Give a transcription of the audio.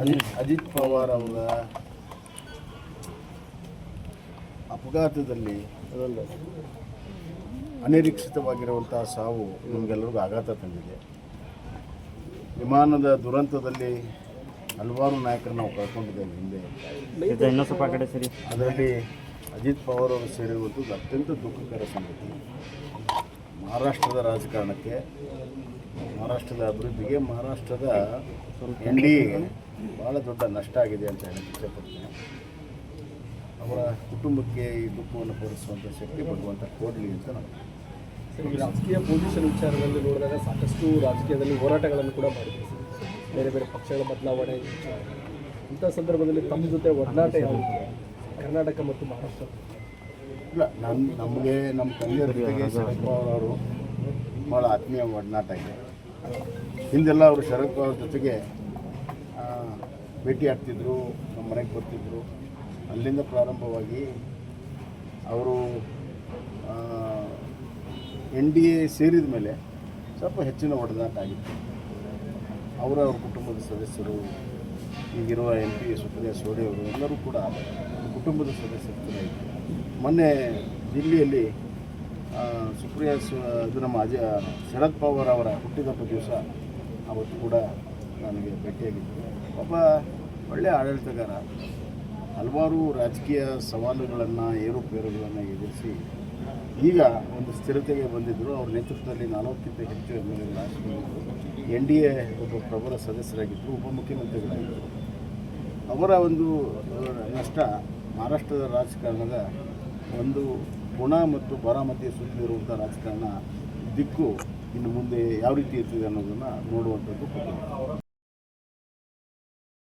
ಅಜಿತ್ ಅಜಿತ್ ಪವಾರ್ ಅವರ ಅಪಘಾತದಲ್ಲಿ ಅನಿರೀಕ್ಷಿತವಾಗಿರುವಂತಹ ಸಾವು ನಮಗೆಲ್ಲರಿಗೂ ಆಘಾತ ತಂದಿದೆ. ವಿಮಾನದ ದುರಂತದಲ್ಲಿ ಹಲವಾರು ನಾಯಕರು ನಾವು ಕಳ್ಕೊಂಡಿದ್ದೇವೆ ಹಿಂದೆ. ಇನ್ನೂ ಸ್ವಲ್ಪ ಕಡೆ ಸರಿ. ಅದರಲ್ಲಿ ಅಜಿತ್ ಪವಾರ್ ಅವರು ಸೇರಿರುವುದು ಅತ್ಯಂತ ದುಃಖಕರ ಸಂಗತಿ. ಮಹಾರಾಷ್ಟ್ರದ ರಾಜಕಾರಣಕ್ಕೆ ಮಹಾರಾಷ್ಟ್ರದ ಅಭಿವೃದ್ಧಿಗೆ ಮಹಾರಾಷ್ಟ್ರದ ಎನ್ ಡಿ ಭಾಳ ದೊಡ್ಡ ನಷ್ಟ ಆಗಿದೆ ಅಂತ ಹೇಳಕ್ಕೆ ಇಷ್ಟಪಡ್ತೇನೆ ಅವರ ಕುಟುಂಬಕ್ಕೆ ಈ ದುಃಖವನ್ನು ಭರಿಸುವಂಥ ಶಕ್ತಿ ಭಗವಂತ ಕೊಡಲಿ ಅಂತ ನಾನು ಸರ್, ರಾಜಕೀಯ ಪೊಸಿಷನ್ ವಿಚಾರದಲ್ಲಿ ನೋಡಿದಾಗ ಸಾಕಷ್ಟು ರಾಜಕೀಯದಲ್ಲಿ ಹೋರಾಟಗಳನ್ನು ಕೂಡ ಮಾಡಿದೆ ಬೇರೆ ಬೇರೆ ಪಕ್ಷಗಳ ಬದಲಾವಣೆ ಇಂಥ ಸಂದರ್ಭದಲ್ಲಿ ತಮ್ಮ ಜೊತೆ ಒಡನಾಟ ಯಾವ ಕರ್ನಾಟಕ ಮತ್ತು ಮಹಾರಾಷ್ಟ್ರ. ಇಲ್ಲ ನನ್ನ ನಮಗೆ ನಮ್ಮ ತಂದೆಯವ್ರ ಜೊತೆಗೆ ಶರದ್ ಪವಾರ್ ಅವರು ಭಾಳ ಆತ್ಮೀಯ ಒಡನಾಟ ಇದೆ ಹಿಂದೆಲ್ಲ ಅವರು ಶರದ್ ಪವಾರ್ ಜೊತೆಗೆ ಭೇಟಿ ಆಗ್ತಿದ್ರು, ನಮ್ಮ ಮನೆಗೆ ಬರ್ತಿದ್ರು. ಅಲ್ಲಿಂದ ಪ್ರಾರಂಭವಾಗಿ ಅವರು ಎನ್ ಡಿ ಎ ಸೇರಿದ ಮೇಲೆ ಸ್ವಲ್ಪ ಹೆಚ್ಚಿನ ಒಡೆದಾಟ ಆಗಿತ್ತು. ಅವರ, ಅವ್ರ ಕುಟುಂಬದ ಸದಸ್ಯರು, ಈಗಿರುವ ಎಂ ಪಿ ಸುಪ್ರಿಯಾ ಸೋಡೆ ಅವರು ಎಲ್ಲರೂ ಕೂಡ ಕುಟುಂಬದ ಸದಸ್ಯರು ಮೊನ್ನೆ ದಿಲ್ಲಿಯಲ್ಲಿ ಸುಪ್ರಿಯಾ ಸು, ಇದು ನಮ್ಮ ಅಜ ಶರದ್ ಪವಾರ್ ಅವರ ಹುಟ್ಟಿದ ದಿವಸ ಅವತ್ತು ಕೂಡ ನನಗೆ ಭೇಟಿಯಾಗಿದ್ದರು ಒಬ್ಬ ಒಳ್ಳೆಯ ಆಡಳಿತಗಾರ. ಹಲವಾರು ರಾಜಕೀಯ ಸವಾಲುಗಳನ್ನು, ಏರುಪೇರುಗಳನ್ನು ಎದುರಿಸಿ ಈಗ ಒಂದು ಸ್ಥಿರತೆಗೆ ಬಂದಿದ್ದರು ಅವ್ರ ನೇತೃತ್ವದಲ್ಲಿ ನಲವತ್ತಕ್ಕಿಂತ ಹೆಚ್ಚು M L N D A ಒಬ್ಬ ಪ್ರಬಲ ಸದಸ್ಯರಾಗಿದ್ದರು ಉಪಮುಖ್ಯಮಂತ್ರಿಗಳಾಗಿದ್ದರು ಅವರ ಒಂದು ನಷ್ಟ ಮಹಾರಾಷ್ಟ್ರದ ರಾಜಕಾರಣದ ಒಂದು ಗುಣ ಮತ್ತು ಬಾರಾಮತಿಯ ಸುತ್ತಲಿರುವಂಥ ರಾಜಕಾರಣ ದಿಕ್ಕು ಇನ್ನು ಮುಂದೆ ಯಾವ ರೀತಿ ಇರ್ತದೆ ಅನ್ನೋದನ್ನು ನೋಡುವಂಥದ್ದು.